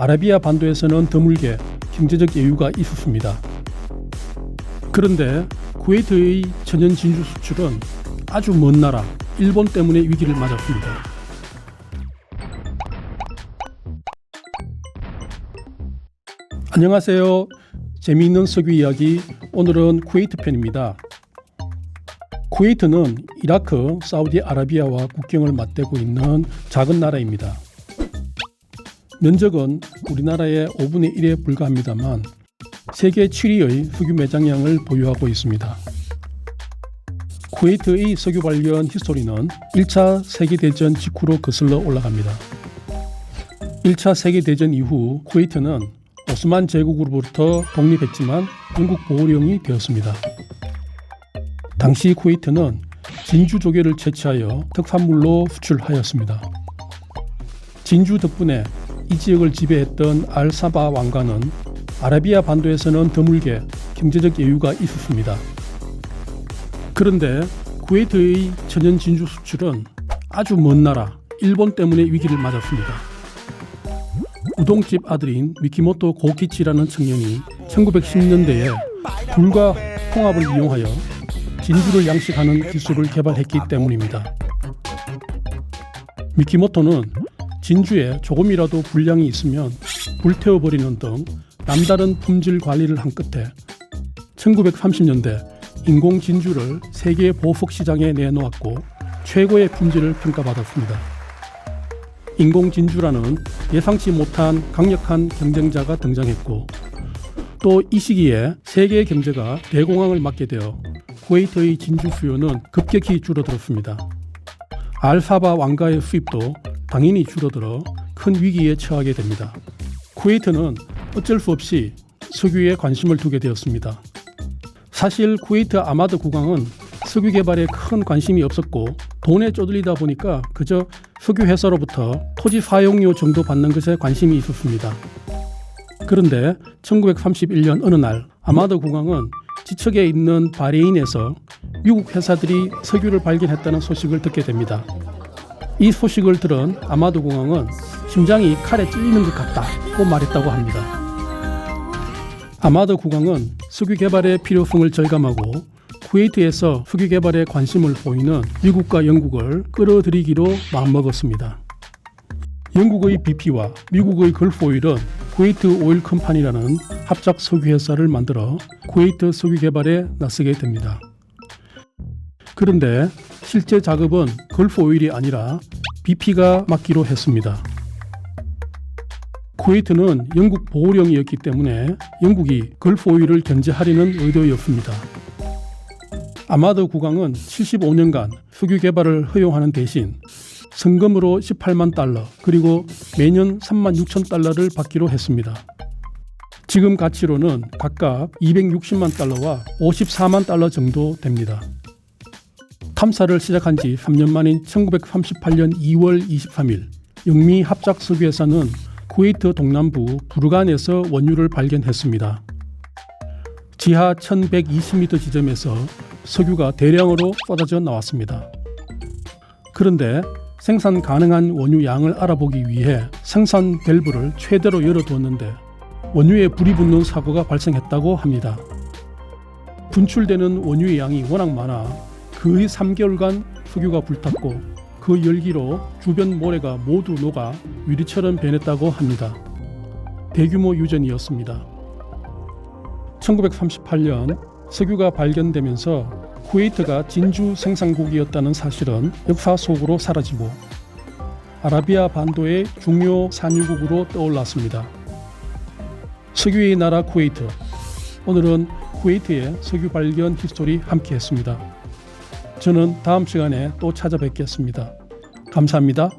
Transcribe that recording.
아라비아 반도에서는 드물게 경제적 여유가 있었습니다. 그런데 쿠웨이트의 천연 진주 수출은 아주 먼 나라 일본 때문에 위기를 맞았습니다. 안녕하세요. 재미있는 석유 이야기 오늘은 쿠웨이트 편입니다. 쿠웨이트는 이라크, 사우디아라비아와 국경을 맞대고 있는 작은 나라입니다. 면적은 우리나라의 5분의 1에 불과합니다만 세계 7위의 석유 매장량을 보유하고 있습니다. 쿠웨이트의 석유 발견 히스토리는 1차 세계대전 직후로 거슬러 올라갑니다. 1차 세계대전 이후 쿠웨이트는 오스만 제국으로부터 독립했지만 영국 보호령이 되었습니다. 당시 쿠웨이트는 진주 조개를 채취하여 특산물로 수출하였습니다. 진주 덕분에 이 지역을 지배했던 알사바 왕가는 아라비아 반도에서는 드물게 경제적 여유가 있었습니다. 그런데 쿠웨이트의 천연 진주 수출은 아주 먼 나라 일본 때문에 위기를 맞았습니다. 우동집 아들인 미키모토 고키치라는 청년이 1910년대에 불과 홍합을 이용하여 진주를 양식하는 기술을 개발했기 때문입니다. 미키모토는 진주에 조금이라도 불량이 있으면 불태워버리는 등 남다른 품질 관리를 한 끝에 1930년대 인공 진주를 세계 보석 시장에 내놓았고 최고의 품질을 평가받았습니다. 인공 진주라는 예상치 못한 강력한 경쟁자가 등장했고 또 이 시기에 세계 경제가 대공황을 맞게 되어 쿠웨이트의 진주 수요는 급격히 줄어들었습니다. 알사바 왕가의 수입도 당연히 줄어들어 큰 위기에 처하게 됩니다. 쿠웨이트는 어쩔 수 없이 석유에 관심을 두게 되었습니다. 사실 쿠웨이트 아마드 국왕은 석유 개발에 큰 관심이 없었고 돈에 쪼들리다 보니까 그저 석유 회사로부터 토지 사용료 정도 받는 것에 관심이 있었습니다. 그런데 1931년 어느 날 아마드 국왕은 지척에 있는 바레인에서 미국 회사들이 석유를 발견했다는 소식을 듣게 됩니다. 이 소식을 들은 아마드 국왕은 심장이 칼에 찔리는 것 같다고 말했다고 합니다. 아마드 국왕은 석유 개발의 필요성을 절감하고 쿠웨이트에서 석유 개발에 관심을 보이는 미국과 영국을 끌어들이기로 마음먹었습니다. 영국의 BP와 미국의 걸프오일은 쿠웨이트 오일 컴퍼니라는 합작 석유 회사를 만들어 쿠웨이트 석유 개발에 나서게 됩니다. 그런데 실제 작업은 걸프 오일이 아니라 BP가 맡기로 했습니다. 쿠웨이트는 영국 보호령이었기 때문에 영국이 걸프 오일을 견제하려는 의도였습니다. 아마드 국왕은 75년간 석유 개발을 허용하는 대신 성금으로 18만 달러 그리고 매년 3만 6천 달러를 받기로 했습니다. 지금 가치로는 각각 260만 달러와 54만 달러 정도 됩니다. 탐사를 시작한 지 3년 만인 1938년 2월 23일 영미 합작 석유회사는 쿠웨이트 동남부 부르간에서 원유를 발견했습니다. 지하 1120m 지점에서 석유가 대량으로 쏟아져 나왔습니다. 그런데 생산 가능한 원유 양을 알아보기 위해 생산 밸브를 최대로 열어두었는데 원유에 불이 붙는 사고가 발생했다고 합니다. 분출되는 원유의 양이 워낙 많아 거의 3개월간 석유가 불탔고 그 열기로 주변 모래가 모두 녹아 유리처럼 변했다고 합니다. 대규모 유전이었습니다. 1938년 석유가 발견되면서 쿠웨이트가 진주 생산국이었다는 사실은 역사 속으로 사라지고 아라비아 반도의 중요 산유국으로 떠올랐습니다. 석유의 나라 쿠웨이트. 오늘은 쿠웨이트의 석유 발견 히스토리 함께 했습니다. 저는 다음 시간에 또 찾아뵙겠습니다. 감사합니다.